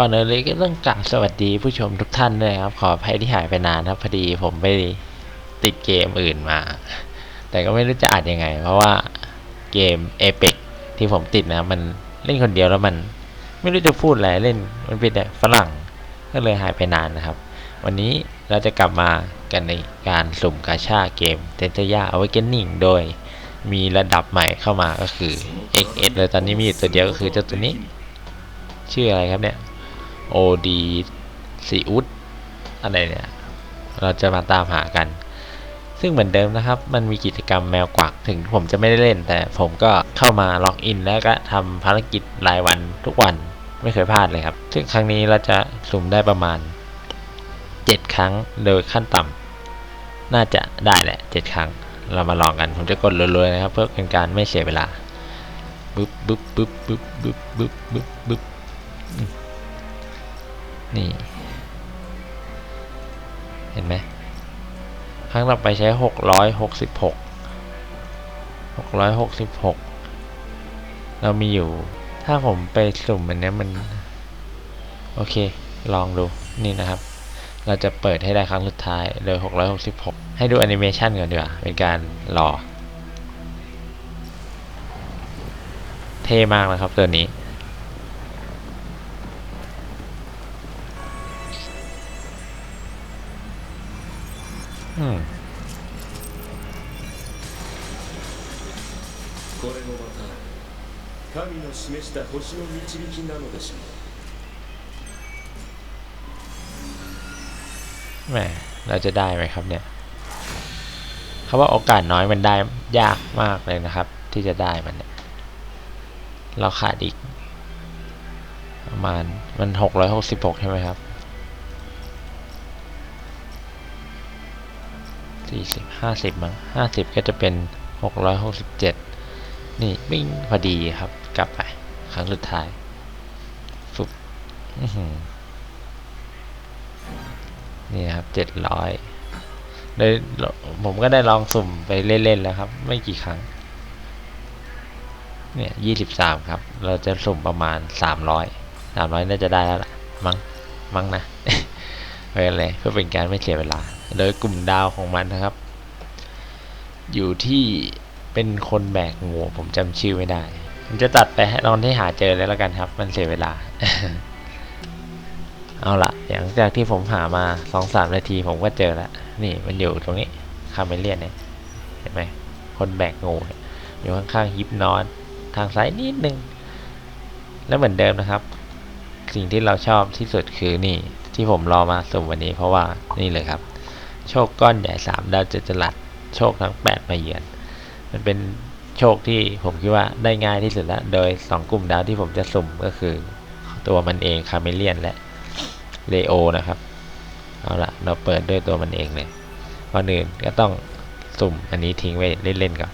ก่อนอื่นเลยก็ต้องกราบสวัสดีผู้ชมทุกท่านด้วยครับ ขออภัยที่หายไปนานครับพอดีผมไปติดเกมอื่นมา แต่ก็ไม่รู้จะอ่านยังไง เพราะว่าเกม Apex ที่ผมติดนะมันเล่นคนเดียวแล้วมันไม่รู้จะพูดอะไรเล่นมันเป็นแต่ฝรั่งก็เลยหายไปนานนะครับ วันนี้เราจะกลับมากันในการสุ่มกาชาเกม t e n t a y a Awakening โดยมีระดับใหม่เข้ามาก็คือ XS เลยตอนนี้มีอยู่ตัวเดียวก็คือเจ้าตัวนี้ ชื่ออะไรครับเนี่ย OD ซีอุดอะไรเนี่ย เราจะมาตามหากัน ซึ่งเหมือนเดิมนะครับ มันมีกิจกรรมแมวกวักถึงผมจะไม่ได้เล่น แต่ผมก็เข้ามาล็อกอิน แล้วก็ทำภารกิจรายวันทุกวันไม่เคยพลาดเลยครับ ซึ่งครั้งนี้เราจะสุ่มได้ประมาณ 7 ครั้งโดยขั้นต่ำน่าจะได้แหละ 7 ครั้ง เรามาลองกัน ผมจะกดรัวๆนะครับ เพื่อเป็นการไม่เสียเวลาบึ๊บบึ๊บบึ๊บบึ๊บบึ๊บบึ๊บบึ๊บบึ๊บ นี่ เห็นไหมครั้งต่อไปใช้หกร้อยหกสิบหกหกร้อยหกสิบหกเรามีอยู่ ถ้าผมไปสุ่มอันนี้มัน โอเค ลองดู นี่นะครับ เราจะเปิดให้ได้ครั้งสุดท้ายโดย 666 ให้ดูแอนิเมชันก่อนดีกว่า เป็นการรอ เท่มากนะครับตัวนี้ これもまた神の示した星の導きなのでしょう แหม เราจะได้ไหมครับเนี่ยเขาว่าโอกาสน้อยมันได้ยากมากเลยนะครับ ที่จะได้มันเนี่ย เราขาดอีก ประมาณมันหกร้อยหกสิบหกใช่ไหมครับ สี่สิบห้าสิบมั้งห้าสิบก็จะเป็นหกร้อยหกสิบเจ็ดนี่วิ่งพอดีครับ กลับไป ครั้งสุดท้ายฟุบนี่ครับเจ็ดร้อยโดยผมก็ได้ลองสุ่มไปเล่น ๆ แล้วครับ ไม่กี่ครั้ง เนี่ยยี่สิบสามครับ เราจะสุ่มประมาณสามร้อยสามร้อยน่าจะได้แล้วล่ะ มั้ง มั้งนะไปกันเลยเพื่อเป็นการไม่เสียเวลา โดยกลุ่มดาวของมันนะครับ อยู่ที่เป็นคนแบกงูผมจำชื่อไม่ได้ ผมจะตัดไปตอนที่หาเจอเลยแล้วกันครับ มันเสียเวลา เอาละหลังจากที่ผมหามาสองสามนาทีผมก็เจอแล้วนี่มันอยู่ตรงนี้คาเมเลียนเนี่ยเห็นไหมคนแบกงูเนี่ยอยู่ข้างๆฮิปนอสทางซ้ายนิดนึง แล้วเหมือนเดิมนะครับ สิ่งที่เราชอบที่สุดคือนี่ที่ผมรอมาสุ่มวันนี้เพราะว่านี่เลยครับ โชคก้อนใหญ่สามดาวเจะจรัสโชคทั้งแปดมาเยือน มันเป็นโชคที่ผมคิดว่าได้ง่ายที่สุดแล้ว โดยสองกลุ่มดาวที่ผมจะสุ่มก็คือ ตัวมันเองคาเมเลียนและเลโอนะครับ เอาละเราเปิดด้วยตัวมันเองเลยก่อนอื่นก็ต้องสุ่มอันนี้ทิ้งไว้เล่นๆก่อน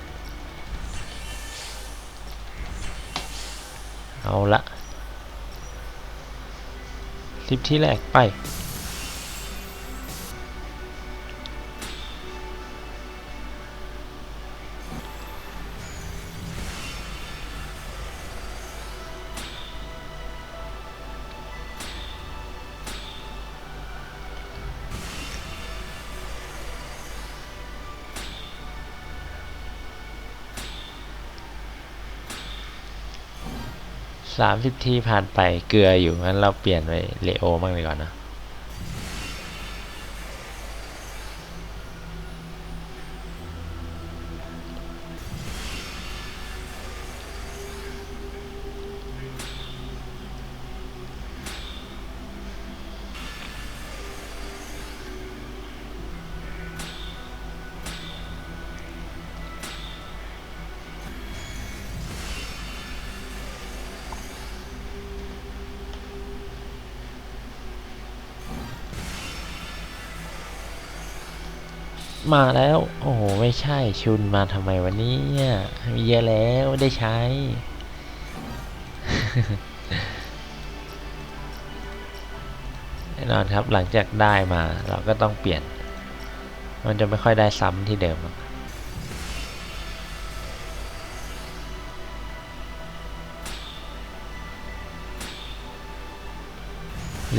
เอาละสิบที่แรกไป สามสิบทีผ่านไปเกลืออยู่งั้นเราเปลี่ยนไปเลโอบ้างดีกว่านะ มาแล้ว โอ้โห ไม่ใช่ชุนมาทำไมวันนี้มีเยอะแล้วได้ใช้ แน่นอนครับหลังจากได้มาเราก็ต้องเปลี่ยน มันจะไม่ค่อยได้ซ้ำที่เดิมหรอก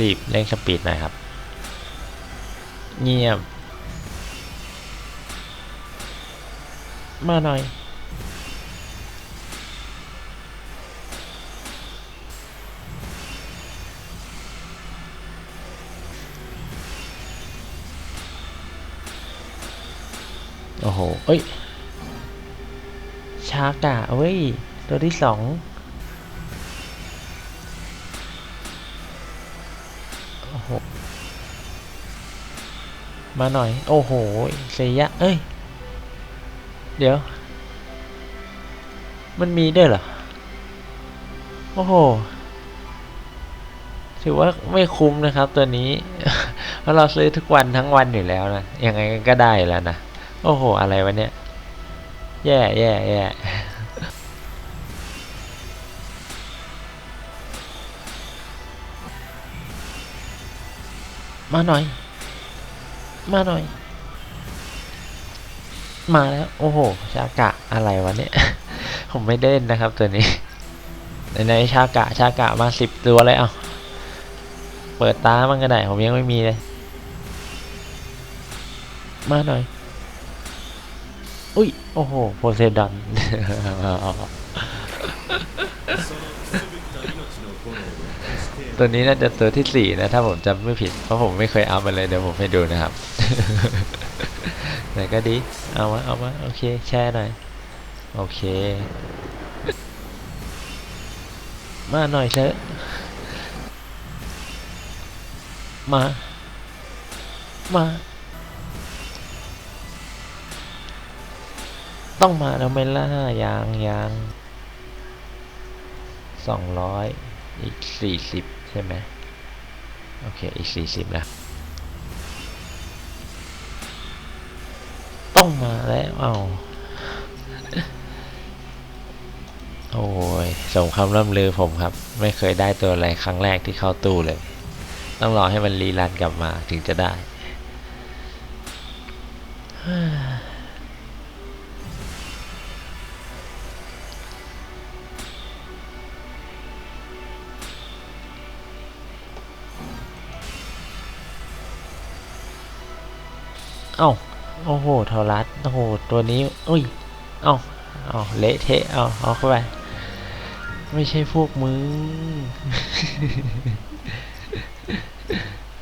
รีบเร่งสปีดหน่อยครับ เงียบ มาหน่อย โอ้โห เอ้ย ชากะเว้ย ตัวที่สองโอ้โห มาหน่อย โอ้โห เซยะ เอ้ย เดี๋ยว มันมีด้วยเหรอ โอ้โห ถือว่าไม่คุ้มนะครับตัวนี้ เพราะเราซื้อทุกวันทั้งวันอยู่แล้วนะ ยังไงก็ได้แล้วนะ โอ้โห อะไรวะเนี่ย แย่แย่แย่มาหน่อย มาหน่อย มาแล้ว โอ้โห ชากะอะไรวะเนี่ย ผมไม่ได้เล่นนะครับตัวนี้ ในชากะชากะมาสิบตัวเลยเอาเปิดตามันก็ได้ ผมยังไม่มีเลย มาหน่อย อุ้ย โอ้โห โพเซดอน ตัวนี้น่าจะตัวที่สี่นะ ถ้าผมจำไม่ผิด เพราะผมไม่เคยเอามาเลย เดี๋ยวผมให้ดูนะครับ ไหนก็ดี เอามา เอามา โอเค แชร์หน่อย โอเค มาหน่อยเถอะ มา มา ต้องมาแล้วไหมล่ะยางยางสองร้อยอีกสี่สิบใช่ไหมโอเค อีกสี่สิบนะ ต้องมาแล้วเอาโอ้ยสมคำร่ำลือผมครับ ไม่เคยได้ตัวอะไรครั้งแรกที่เข้าตู้เลย ต้องรอให้มันรีรันกลับมาถึงจะได้ เอ้า โอ้โหทอรัสโอ้โห ตัวนี้ อุ้ย เอาเอาเละเทะ เอาเอาเข้าไป ไม่ใช่พวกมึง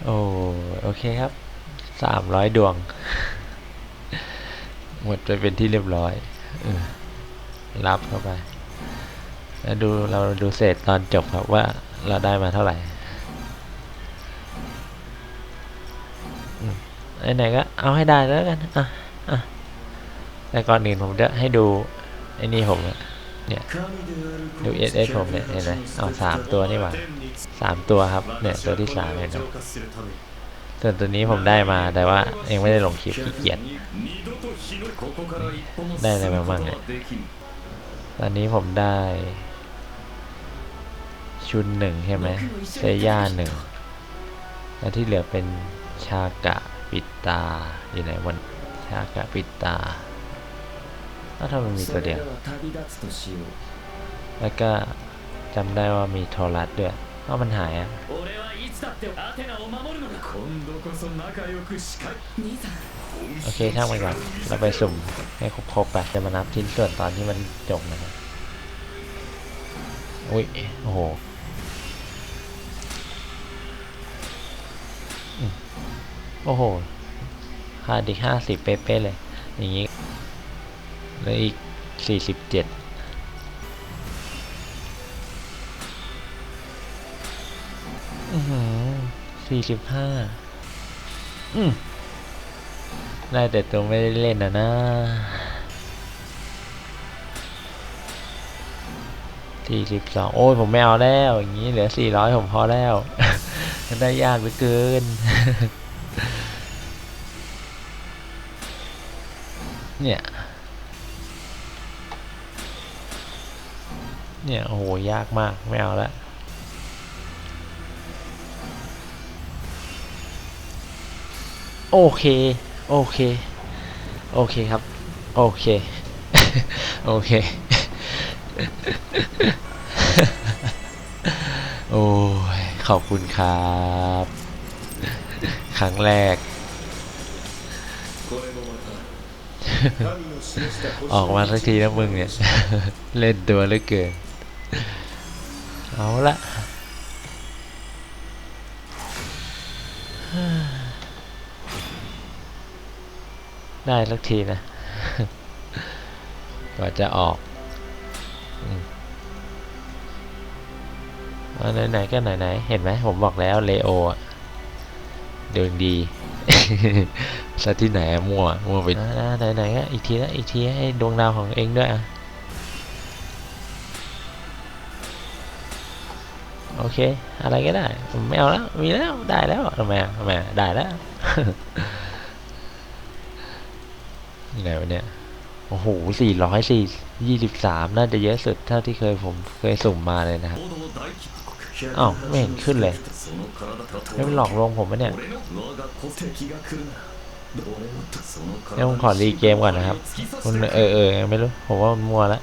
โอ้ โอเคครับ สามร้อยดวง หมดไปเป็นที่เรียบร้อยอรับเข้าไป แล้วดูเราดูเศษตอนจบครับว่าเราได้มาเท่าไหร่ ไหนๆก็เอาให้ได้แล้วกันอะอะแต่ก่อนอื่นผมจะให้ดูไอ้นี่ผมเนี่ยดู SS ผมเนี่ยเห็นไหมเอาสามตัวนี่หว่าสามตัวครับเนี่ยตัวที่สามเห็นไหมส่วนตัวนี้ผมได้มาแต่ว่ายังไม่ได้ลงคลิปขี้เกียจได้อะไรมาบ้างเนี่ยตอนนี้ผมได้ ชุนหนึ่งใช่ไหมเซย่าหนึ่งแล้วที่เหลือเป็นชากะ ปิตาอยู่ไหนวันชากะปิตาแล้วทำไมมีตัวเดียว แล้วก็จำได้ว่ามีโทรัสด้วยเพรามันหายอะโอเคช่างมันก่อนเราไปสุ่มให้ครบๆไปจะมานับชิ้นส่วนตอนที่มันจบนะครับอุ้ยโอ้โห โอ้โหขาดอีกห้าสิบเป๊ะๆเลย อย่างงี้เหลืออีกสี่สิบเจ็ดอือหือสี่สิบห้าอืมได้แต่ตัวไม่ได้เล่นนะนะสี่สิบสองโอ้ยผมไม่เอาแล้ว อย่างนี้เหลือสี่ร้อยผมพอแล้ว ได้ยากเหลือเกิน เนี่ย เนี่ย โอ้โห ยากมาก ไม่เอาละโอเค โอเค โอเคครับ โอเค โอเค โอ้ย ขอบคุณครับ ครั้งแรก ออกมาสักทีนะมึงเนี่ย เล่นตัวเหลือเกิน เอาละได้สักทีนะกว่าจะออกอไหนๆก็ไหนๆเห็นไหมผมบอกแล้วเลโออะเดินดี ซะที่ไหนมั่วมั่วไปไหนไหนอีกทีนะอีกทีให้ดวงดาวของเองด้วยอะโอเค อะไรก็ได้ไม่เอาแล้วมีแล้วได้แล้วทำไมทำไมได้แล้วนี่ไงวะเนี่ยโอ้โหสี่ร้อยสี่ยี่สิบสามน่าจะเยอะสุดเท่าที่เคยผมเคยสุ่มมาเลยนะครับ อ้าวไม่เห็นขึ้นเลยไม่เปหลอกลวงผมไปะเนี่ยเดี๋ยวผมขอรีเกมก่อนนะครับมันเออเออไม่รู้ ผมว่ามันมัวละ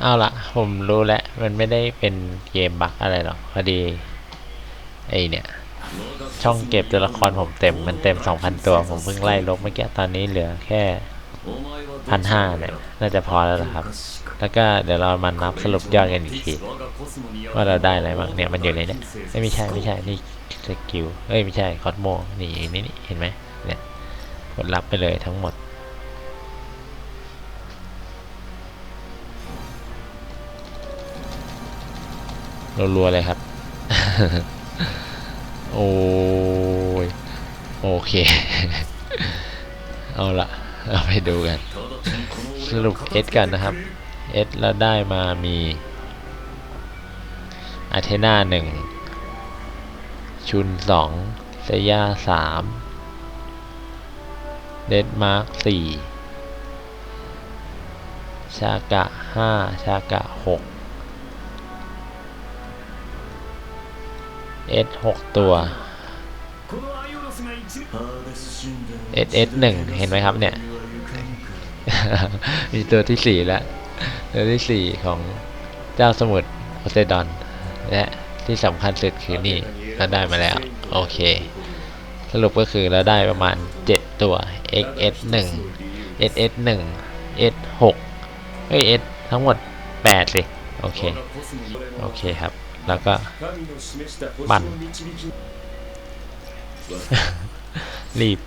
เอาละผมรู้แล้ว มันไม่ได้เป็นเกมบั๊กอะไรหรอก พอดี ไอเนี่ย ช่องเก็บตัวละครผมเต็ม มันเต็ม 2,000 ตัว ผมเพิ่งไล่ลบเมื่อกี้ ตอนนี้เหลือแค่ พันห้าเนี่ยน่าจะพอแล้วล่ะครับ แล้วก็เดี๋ยวเรามานับสรุปยอดกันอีกที ว่าเราได้อะไรบ้างเนี่ยมันอยู่ในเนี้ยไม่ไม่ใช่ไม่ใช่นี่สกิลเอ้ยไม่ใช่คอสโมนี่นี่นี่เห็นไหมเนี่ยกดรับไปเลยทั้งหมดรัวๆเลยครับ โอ้ยโอเค เอาละ เอาไปดูกัน สรุปเอสกันนะครับเอสเราได้มามีอาเทนาหนึ่งชุนสองเซยาสามเดดมาร์กสี่ชากะห้าชากะหกเอสหกตัวเอสเอสหนึ่งเห็นไหมครับเนี่ย มีตัวที่สี่แล้วตัวที่สี่ของเจ้าสมุทรโพไซดอน และที่สำคัญสุดคือนี่เราได้มาแล้ว โอเค สรุปก็คือเราได้ประมาณ 7 ตัว xs1 ss1 s6 เอ้ย s ทั้งหมด 8 สิ โอเค โอเคครับ แล้วก็บันรีบ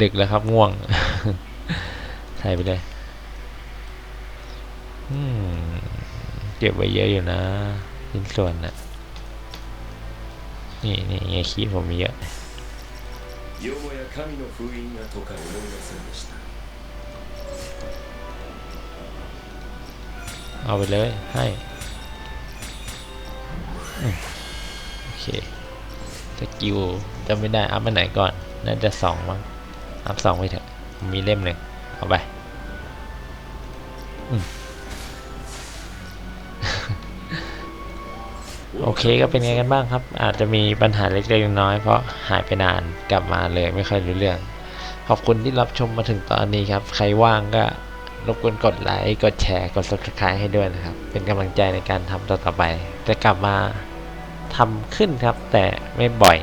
ดึกแล้วครับง่วง ใส่ไปเลย อืม เก็บไว้เยอะอยู่นะชิ้นส่วนนะนี่นี่ไงคีย์ผมมีเยอะ よもや神の封印がとか思いませんでした เอาไปเลย ให้อืมโอเคสกิลจะไม่ได้ อัพไปไหนก่อน น่าจะสองมั้ง อัพสองไปเถอะผมมีเล่มหนึ่ง เอาไปอืมโอเคก็เป็นไงกันบ้างครับ อาจจะมีปัญหาเล็กๆน้อยๆเพราะหายไปนานกลับมาเลยไม่ค่อยรู้เรื่อง ขอบคุณที่รับชมมาถึงตอนนี้ครับ ใครว่างก็รบกวนกดไลค์กดแชร์กด subscribe ให้ด้วยนะครับ เป็นกำลังใจในการทำต่อๆไป จะกลับมาทำขึ้นครับ แต่ไม่บ่อย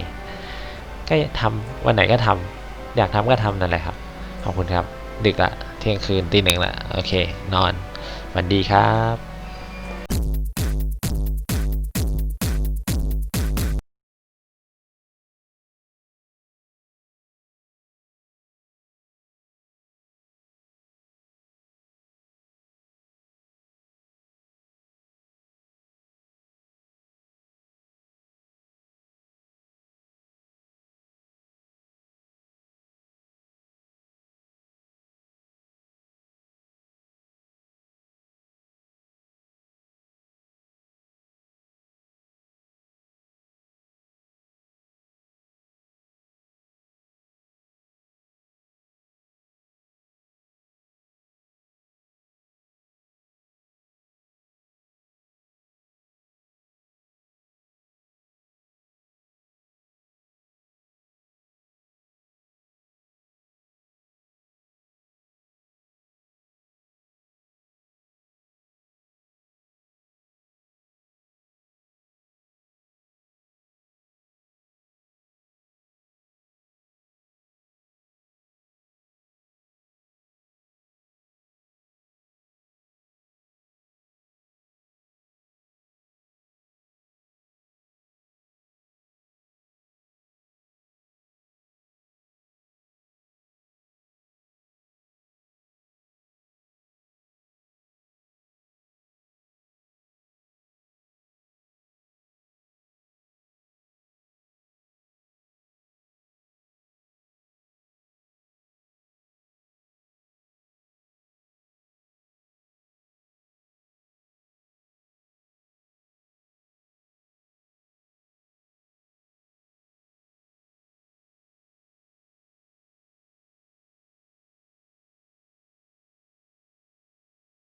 ก็ทำวันไหนก็ทำอยากทำก็ทำนั่นแหละครับ ขอบคุณครับ ดึกละ เที่ยงคืนตีหนึ่งละ โอเค นอนสวัสดีครับ